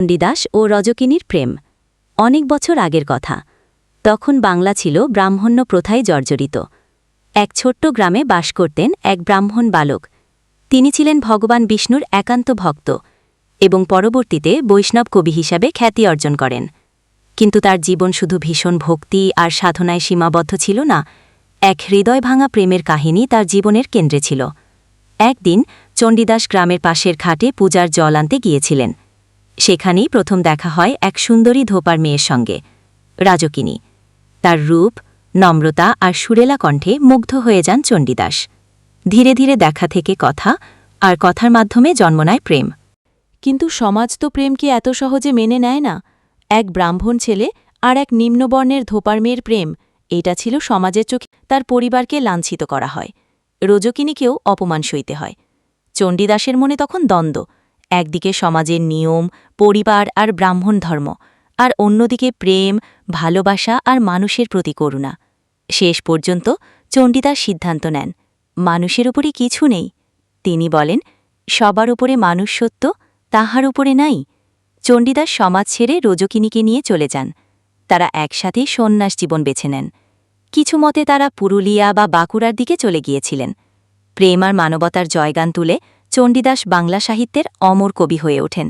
চণ্ডীদাস ও রজকিনীর প্রেম। অনেক বছর আগের কথা। তখন বাংলা ছিল ব্রাহ্মণ্য প্রথায় জর্জরিত। এক ছোট্ট গ্রামে বাস করতেন এক ব্রাহ্মণ বালক। তিনি ছিলেন ভগবান বিষ্ণুর একান্ত ভক্ত এবং পরবর্তীতে বৈষ্ণব কবি হিসাবে খ্যাতি অর্জন করেন। কিন্তু তার জীবন শুধু ভীষণ ভক্তি আর সাধনায় সীমাবদ্ধ ছিল না, এক হৃদয় ভাঙা প্রেমের কাহিনী তার জীবনের কেন্দ্রে ছিল। একদিন চণ্ডীদাস গ্রামের পাশের ঘাটে পূজার জল আনতে গিয়েছিলেন। সেখানেই প্রথম দেখা হয় এক সুন্দরী ধোপার মেয়ের সঙ্গে। রাজকিনী। তার রূপ, নম্রতা আর সুরেলা কণ্ঠে মুগ্ধ হয়ে যান চণ্ডীদাস। ধীরে ধীরে দেখা থেকে কথা আর কথার মাধ্যমে জন্ম নেয় প্রেম। কিন্তু সমাজ তো প্রেমকে এত সহজে মেনে নেয় না? এক ব্রাহ্মণ ছেলে আর এক নিম্নবর্ণের ধোপার মেয়ের প্রেম, এটা ছিল সমাজের চোখে তার পরিবারকে লাঞ্ছিত করা হয়। রোজকিনীকেও অপমান সইতে হয়। চণ্ডীদাসের মনে তখন দ্বন্দ্ব একদিকে সমাজের নিয়ম, পরিবার আর ব্রাহ্মণ ধর্ম, আর অন্যদিকে প্রেম, ভালোবাসা আর মানুষের প্রতি করুণা। শেষ পর্যন্ত চণ্ডীদাস সিদ্ধান্ত নেন, মানুষের উপরে কিছু নেই। তিনি বলেন, সবার উপরে মানুষ সত্য, তাহার উপরে নাই। চণ্ডীদাস সমাজ ছেড়ে রোজকিনীকে নিয়ে চলে যান। তারা একসাথে সন্ন্যাস জীবন বেছে নেন। কিছু মতে তারা পুরুলিয়া বা বাঁকুড়ার দিকে চলে গিয়েছিলেন। প্রেম আর মানবতার জয়গান তুলে চণ্ডীদাস বাংলা সাহিত্যের অমর কবি হয়ে ওঠেন।